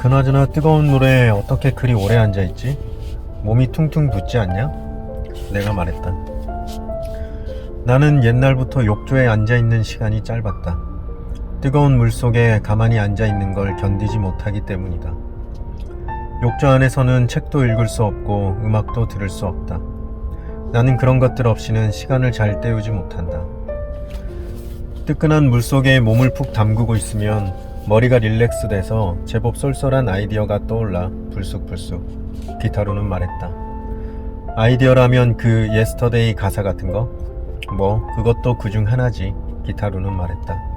그나저나 뜨거운 물에 어떻게 그리 오래 앉아있지? 몸이 퉁퉁 붓지 않냐? 내가 말했다. 나는 옛날부터 욕조에 앉아있는 시간이 짧았다. 뜨거운 물 속에 가만히 앉아 있는 걸 견디지 못하기 때문이다. 욕조 안에서는 책도 읽을 수 없고 음악도 들을 수 없다. 나는 그런 것들 없이는 시간을 잘 때우지 못한다. 뜨끈한 물 속에 몸을 푹 담그고 있으면 머리가 릴렉스 돼서 제법 쏠쏠한 아이디어가 떠올라 불쑥불쑥 기타로는 말했다. 아이디어라면 그 예스터데이 가사 같은 거? 뭐 그것도 그중 하나지 기타로는 말했다.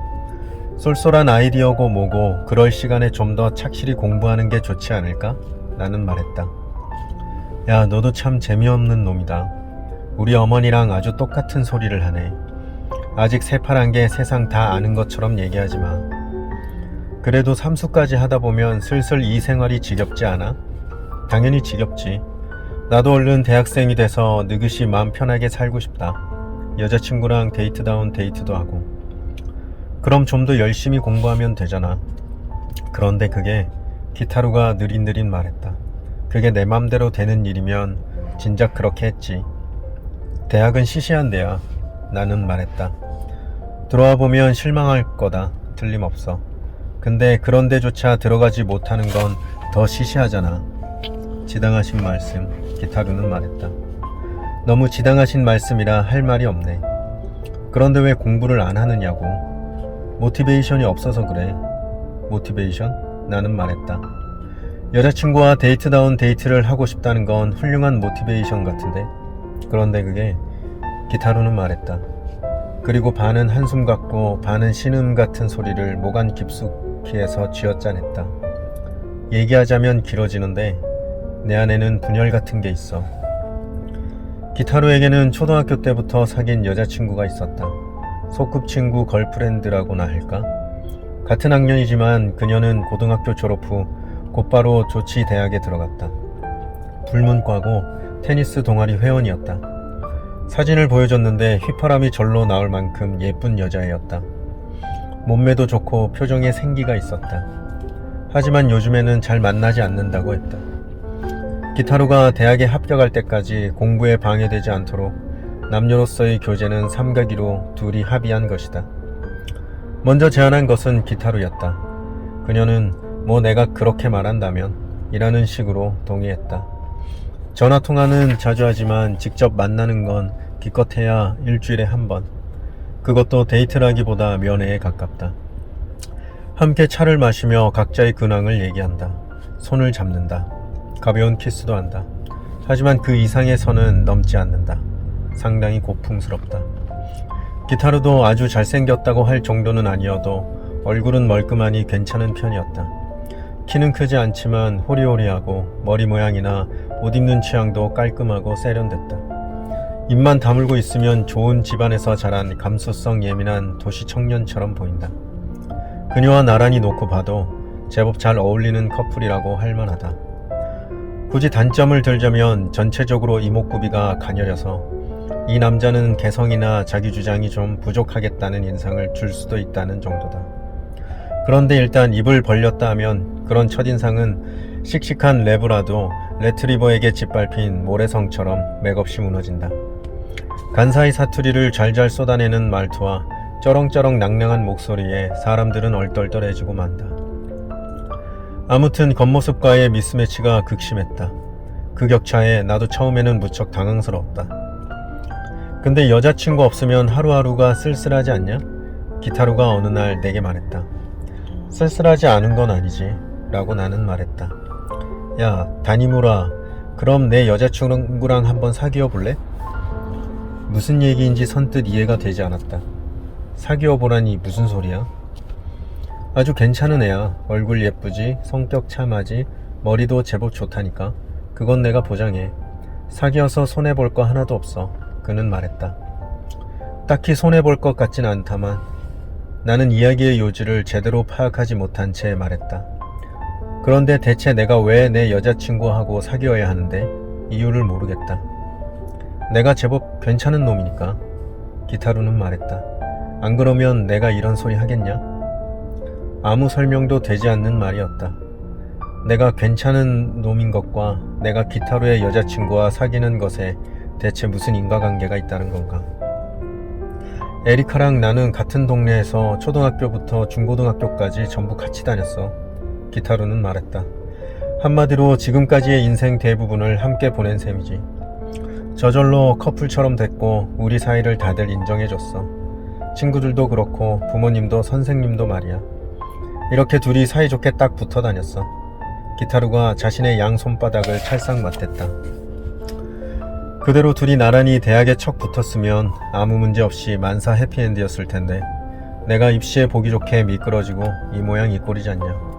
쏠쏠한 아이디어고 뭐고 그럴 시간에 좀 더 착실히 공부하는 게 좋지 않을까? 나는 말했다. 야 너도 참 재미없는 놈이다. 우리 어머니랑 아주 똑같은 소리를 하네. 아직 새파란 게 세상 다 아는 것처럼 얘기하지 마. 그래도 삼수까지 하다 보면 슬슬 이 생활이 지겹지 않아? 당연히 지겹지. 나도 얼른 대학생이 돼서 느긋이 마음 편하게 살고 싶다. 여자친구랑 데이트다운 데이트도 하고. 그럼 좀 더 열심히 공부하면 되잖아. 그런데 그게 기타루가 느릿느릿 말했다. 그게 내 맘대로 되는 일이면 진작 그렇게 했지. 대학은 시시한 데야. 나는 말했다. 들어와 보면 실망할 거다. 틀림없어. 근데 그런 데조차 들어가지 못하는 건 더 시시하잖아. 지당하신 말씀, 기타루는 말했다. 너무 지당하신 말씀이라 할 말이 없네. 그런데 왜 공부를 안 하느냐고. 모티베이션이 없어서 그래. 모티베이션? 나는 말했다. 여자친구와 데이트다운 데이트를 하고 싶다는 건 훌륭한 모티베이션 같은데. 그런데 그게 기타루는 말했다. 그리고 반은 한숨 같고 반은 신음 같은 소리를 모간 깊숙이 해서 쥐어짜냈다. 얘기하자면 길어지는데 내 안에는 분열 같은 게 있어. 기타루에게는 초등학교 때부터 사귄 여자친구가 있었다. 소꿉친구 걸프렌드라고나 할까? 같은 학년이지만 그녀는 고등학교 졸업 후 곧바로 조치 대학에 들어갔다. 불문과고 테니스 동아리 회원이었다. 사진을 보여줬는데 휘파람이 절로 나올 만큼 예쁜 여자애였다. 몸매도 좋고 표정에 생기가 있었다. 하지만 요즘에는 잘 만나지 않는다고 했다. 기타루가 대학에 합격할 때까지 공부에 방해되지 않도록 남녀로서의 교제는 삼가기로 둘이 합의한 것이다. 먼저 제안한 것은 기타루였다. 그녀는 뭐 내가 그렇게 말한다면 이라는 식으로 동의했다. 전화 통화는 자주 하지만 직접 만나는 건 기껏해야 일주일에 한 번. 그것도 데이트라기보다 면회에 가깝다. 함께 차를 마시며 각자의 근황을 얘기한다. 손을 잡는다. 가벼운 키스도 한다. 하지만 그 선은 넘지 않는다. 상당히 고풍스럽다. 기타르도 아주 잘생겼다고 할 정도는 아니어도 얼굴은 멀끔하니 괜찮은 편이었다. 키는 크지 않지만 호리호리하고 머리 모양이나 옷 입는 취향도 깔끔하고 세련됐다. 입만 다물고 있으면 좋은 집안에서 자란 감수성 예민한 도시 청년처럼 보인다. 그녀와 나란히 놓고 봐도 제법 잘 어울리는 커플이라고 할 만하다. 굳이 단점을 들자면 전체적으로 이목구비가 가녀려서 이 남자는 개성이나 자기 주장이 좀 부족하겠다는 인상을 줄 수도 있다는 정도다. 그런데 일단 입을 벌렸다 하면 그런 첫인상은 씩씩한 레브라도 레트리버에게 짓밟힌 모래성처럼 맥없이 무너진다. 간사이 사투리를 잘잘 쏟아내는 말투와 쩌렁쩌렁 낭낭한 목소리에 사람들은 얼떨떨해지고 만다. 아무튼 겉모습과의 미스매치가 극심했다. 그 격차에 나도 처음에는 무척 당황스러웠다. 근데 여자친구 없으면 하루하루가 쓸쓸하지 않냐? 기타루가 어느 날 내게 말했다. 쓸쓸하지 않은 건 아니지. 라고 나는 말했다. 야, 다니무라. 그럼 내 여자친구랑 한번 사귀어 볼래? 무슨 얘기인지 선뜻 이해가 되지 않았다. 사귀어 보라니 무슨 소리야? 아주 괜찮은 애야. 얼굴 예쁘지, 성격 참하지, 머리도 제법 좋다니까. 그건 내가 보장해. 사귀어서 손해볼 거 하나도 없어. 그는 말했다. 딱히 손해볼 것 같진 않다만 나는 이야기의 요지를 제대로 파악하지 못한 채 말했다. 그런데 대체 내가 왜 내 여자친구하고 사귀어야 하는데 이유를 모르겠다. 내가 제법 괜찮은 놈이니까. 기타루는 말했다. 안 그러면 내가 이런 소리 하겠냐? 아무 설명도 되지 않는 말이었다. 내가 괜찮은 놈인 것과 내가 기타루의 여자친구와 사귀는 것에 대체 무슨 인과관계가 있다는 건가? 에리카랑 나는 같은 동네에서 초등학교부터 중고등학교까지 전부 같이 다녔어. 기타루는 말했다. 한마디로 지금까지의 인생 대부분을 함께 보낸 셈이지. 저절로 커플처럼 됐고 우리 사이를 다들 인정해줬어. 친구들도 그렇고 부모님도 선생님도 말이야. 이렇게 둘이 사이좋게 딱 붙어 다녔어. 기타루가 자신의 양 손바닥을 찰싹 맞댔다. 그대로 둘이 나란히 대학에 척 붙었으면 아무 문제 없이 만사 해피엔드였을 텐데 내가 입시에 보기 좋게 미끄러지고 이 모양 이 꼴이잖냐.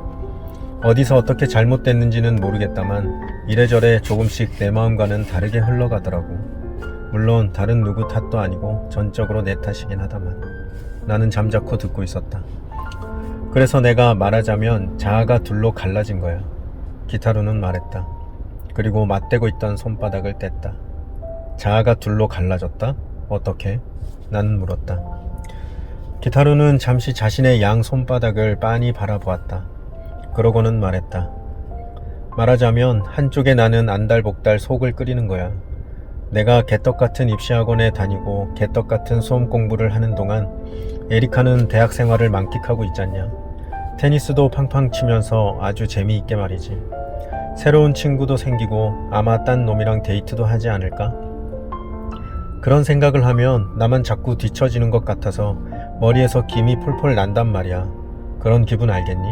어디서 어떻게 잘못됐는지는 모르겠다만 이래저래 조금씩 내 마음과는 다르게 흘러가더라고. 물론 다른 누구 탓도 아니고 전적으로 내 탓이긴 하다만 나는 잠자코 듣고 있었다. 그래서 내가 말하자면 자아가 둘로 갈라진 거야. 기타루는 말했다. 그리고 맞대고 있던 손바닥을 뗐다. 자아가 둘로 갈라졌다? 어떻게? 나는 물었다. 기타루는 잠시 자신의 양 손바닥을 빤히 바라보았다. 그러고는 말했다. 말하자면 한쪽에 나는 안달복달 속을 끓이는 거야. 내가 개떡 같은 입시학원에 다니고 개떡 같은 수험 공부를 하는 동안 에리카는 대학 생활을 만끽하고 있잖냐. 테니스도 팡팡 치면서 아주 재미있게 말이지. 새로운 친구도 생기고 아마 딴 놈이랑 데이트도 하지 않을까? 그런 생각을 하면 나만 자꾸 뒤처지는 것 같아서 머리에서 김이 폴폴 난단 말이야. 그런 기분 알겠니?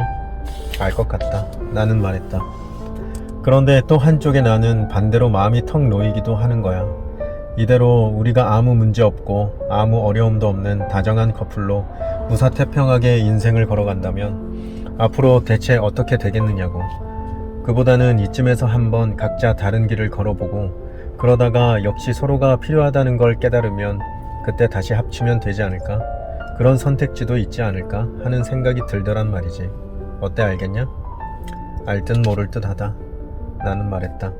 알 것 같다. 나는 말했다. 그런데 또 한쪽에 나는 반대로 마음이 턱 놓이기도 하는 거야. 이대로 우리가 아무 문제 없고 아무 어려움도 없는 다정한 커플로 무사태평하게 인생을 걸어간다면 앞으로 대체 어떻게 되겠느냐고. 그보다는 이쯤에서 한번 각자 다른 길을 걸어보고 그러다가 역시 서로가 필요하다는 걸 깨달으면 그때 다시 합치면 되지 않을까? 그런 선택지도 있지 않을까 하는 생각이 들더란 말이지. 어때 알겠냐? 알 듯 모를 듯 하다. 나는 말했다.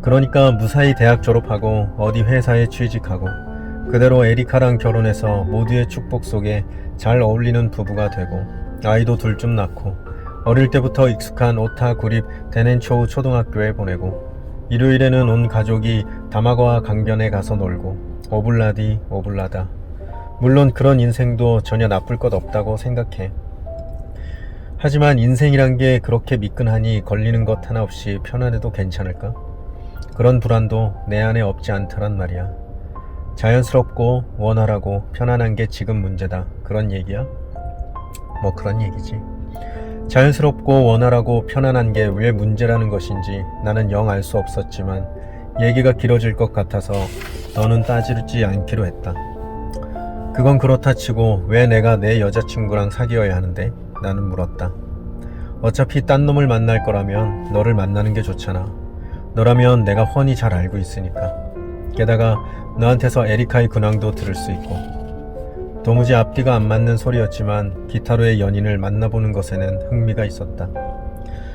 그러니까 무사히 대학 졸업하고 어디 회사에 취직하고 그대로 에리카랑 결혼해서 모두의 축복 속에 잘 어울리는 부부가 되고 아이도 둘좀 낳고 어릴 때부터 익숙한 오타 구립 데넨초우 초등학교에 보내고 일요일에는 온 가족이 다마거와 강변에 가서 놀고 오블라디 오블라다 물론 그런 인생도 전혀 나쁠 것 없다고 생각해 하지만 인생이란 게 그렇게 미끈하니 걸리는 것 하나 없이 편안해도 괜찮을까? 그런 불안도 내 안에 없지 않더란 말이야. 자연스럽고 원활하고 편안한 게 지금 문제다. 그런 얘기야? 뭐 그런 얘기지. 자연스럽고 원활하고 편안한 게 왜 문제라는 것인지 나는 영 알 수 없었지만 얘기가 길어질 것 같아서 너는 따지지 않기로 했다. 그건 그렇다 치고 왜 내가 내 여자친구랑 사귀어야 하는데? 나는 물었다. 어차피 딴 놈을 만날 거라면 너를 만나는 게 좋잖아. 너라면 내가 훤히 잘 알고 있으니까. 게다가 너한테서 에리카의 근황도 들을 수 있고. 도무지 앞뒤가 안 맞는 소리였지만 기타로의 연인을 만나보는 것에는 흥미가 있었다.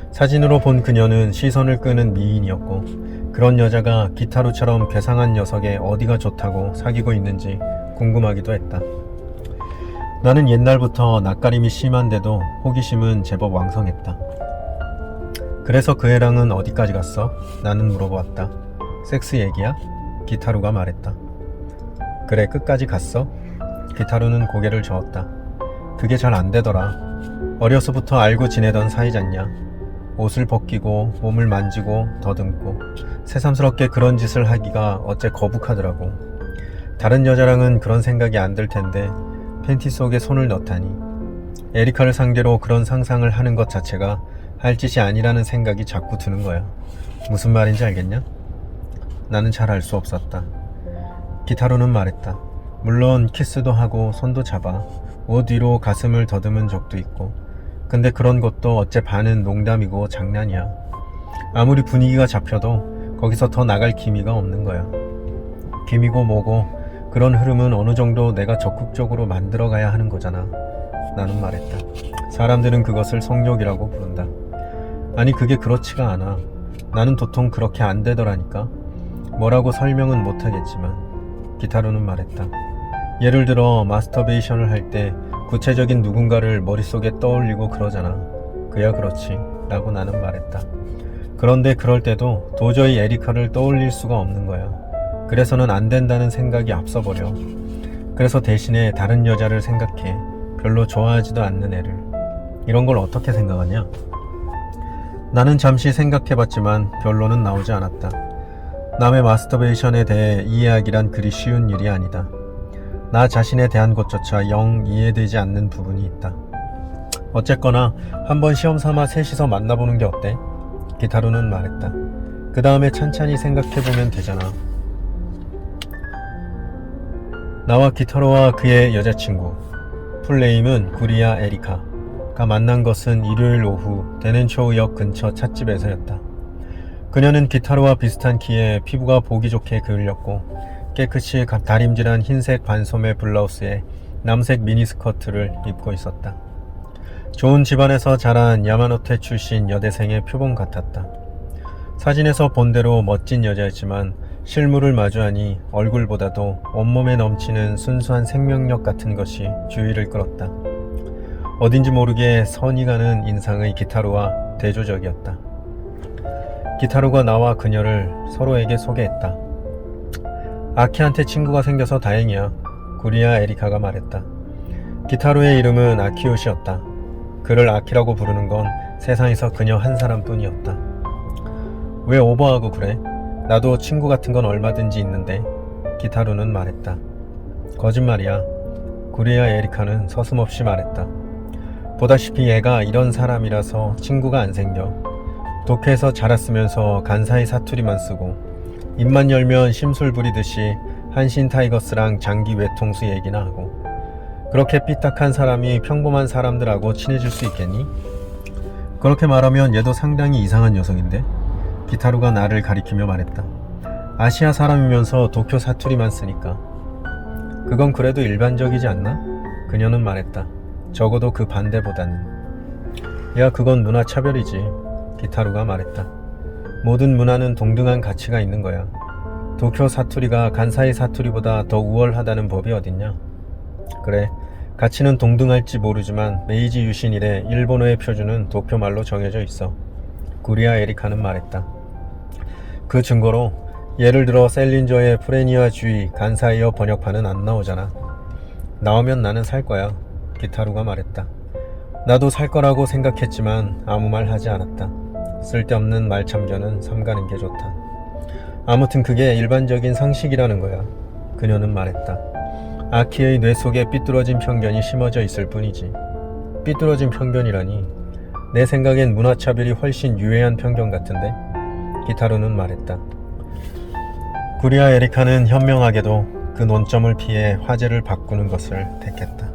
사진으로 본 그녀는 시선을 끄는 미인이었고 그런 여자가 기타루처럼 괴상한 녀석의 어디가 좋다고 사귀고 있는지 궁금하기도 했다. 나는 옛날부터 낯가림이 심한데도 호기심은 제법 왕성했다. 그래서 그 애랑은 어디까지 갔어? 나는 물어보았다. 섹스 얘기야? 기타루가 말했다. 그래, 끝까지 갔어? 기타루는 고개를 저었다. 그게 잘 안 되더라. 어려서부터 알고 지내던 사이잖냐. 옷을 벗기고 몸을 만지고 더듬고 새삼스럽게 그런 짓을 하기가 어째 거북하더라고. 다른 여자랑은 그런 생각이 안 들 텐데 팬티 속에 손을 넣다니. 에리카를 상대로 그런 상상을 하는 것 자체가 할 짓이 아니라는 생각이 자꾸 드는 거야. 무슨 말인지 알겠냐? 나는 잘 알 수 없었다. 기타로는 말했다. 물론 키스도 하고 손도 잡아 옷 위로 가슴을 더듬은 적도 있고 근데 그런 것도 어째 반은 농담이고 장난이야. 아무리 분위기가 잡혀도 거기서 더 나갈 기미가 없는 거야. 기미고 뭐고 그런 흐름은 어느 정도 내가 적극적으로 만들어 가야 하는 거잖아. 나는 말했다. 사람들은 그것을 성욕이라고 부른다. 아니 그게 그렇지가 않아. 나는 도통 그렇게 안 되더라니까. 뭐라고 설명은 못하겠지만 기타로는 말했다. 예를 들어 마스터베이션을 할 때 구체적인 누군가를 머릿속에 떠올리고 그러잖아. 그야 그렇지. 라고 나는 말했다. 그런데 그럴 때도 도저히 에리카를 떠올릴 수가 없는 거야. 그래서는 안 된다는 생각이 앞서버려. 그래서 대신에 다른 여자를 생각해. 별로 좋아하지도 않는 애를. 이런 걸 어떻게 생각하냐? 나는 잠시 생각해봤지만 결론은 나오지 않았다. 남의 마스터베이션에 대해 이해하기란 그리 쉬운 일이 아니다. 나 자신에 대한 것조차 영 이해되지 않는 부분이 있다. 어쨌거나 한번 시험 삼아 셋이서 만나보는 게 어때? 기타루는 말했다. 그 다음에 찬찬히 생각해보면 되잖아. 나와 기타로와 그의 여자친구 풀네임은 구리아 에리카가 만난 것은 일요일 오후 데넨초우역 근처 찻집에서였다. 그녀는 기타로와 비슷한 키에 피부가 보기 좋게 그을렸고 깨끗이 가- 다림질한 흰색 반소매 블라우스에 남색 미니스커트를 입고 있었다. 좋은 집안에서 자란 야마노테 출신 여대생의 표본 같았다. 사진에서 본 대로 멋진 여자였지만 실물을 마주하니 얼굴보다도 온몸에 넘치는 순수한 생명력 같은 것이 주의를 끌었다. 어딘지 모르게 선이 가는 인상의 기타로와 대조적이었다. 기타로가 나와 그녀를 서로에게 소개했다. 아키한테 친구가 생겨서 다행이야. 구리아 에리카가 말했다. 기타로의 이름은 아키요시였다. 그를 아키라고 부르는 건 세상에서 그녀 한 사람뿐이었다. 왜 오버하고 그래? 나도 친구 같은 건 얼마든지 있는데 기타루는 말했다. 거짓말이야. 구리아 에리카는 서슴없이 말했다. 보다시피 얘가 이런 사람이라서 친구가 안 생겨. 독해에서 자랐으면서 간사히 사투리만 쓰고 입만 열면 심술 부리듯이 한신 타이거스랑 장기 외통수 얘기나 하고 그렇게 삐딱한 사람이 평범한 사람들하고 친해질 수 있겠니? 그렇게 말하면 얘도 상당히 이상한 녀석인데? 기타루가 나를 가리키며 말했다. 아시아 사람이면서 도쿄 사투리만 쓰니까. 그건 그래도 일반적이지 않나? 그녀는 말했다. 적어도 그 반대보다는. 야, 그건 문화 차별이지. 기타루가 말했다. 모든 문화는 동등한 가치가 있는 거야. 도쿄 사투리가 간사이 사투리보다 더 우월하다는 법이 어딨냐? 그래, 가치는 동등할지 모르지만 메이지 유신 이래 일본어의 표준은 도쿄 말로 정해져 있어. 구리아 에리카는 말했다. 그 증거로 예를 들어 셀린저의 프레니아 주의 간사이어 번역판은 안 나오잖아. 나오면 나는 살 거야. 기타루가 말했다. 나도 살 거라고 생각했지만 아무 말 하지 않았다. 쓸데없는 말참견은 삼가는 게 좋다. 아무튼 그게 일반적인 상식이라는 거야. 그녀는 말했다. 아키의 뇌 속에 삐뚤어진 편견이 심어져 있을 뿐이지. 삐뚤어진 편견이라니. 내 생각엔 문화차별이 훨씬 유해한 편견 같은데? 기타루는 말했다. 구리아 에리카는 현명하게도 그 논점을 피해 화제를 바꾸는 것을 택했다.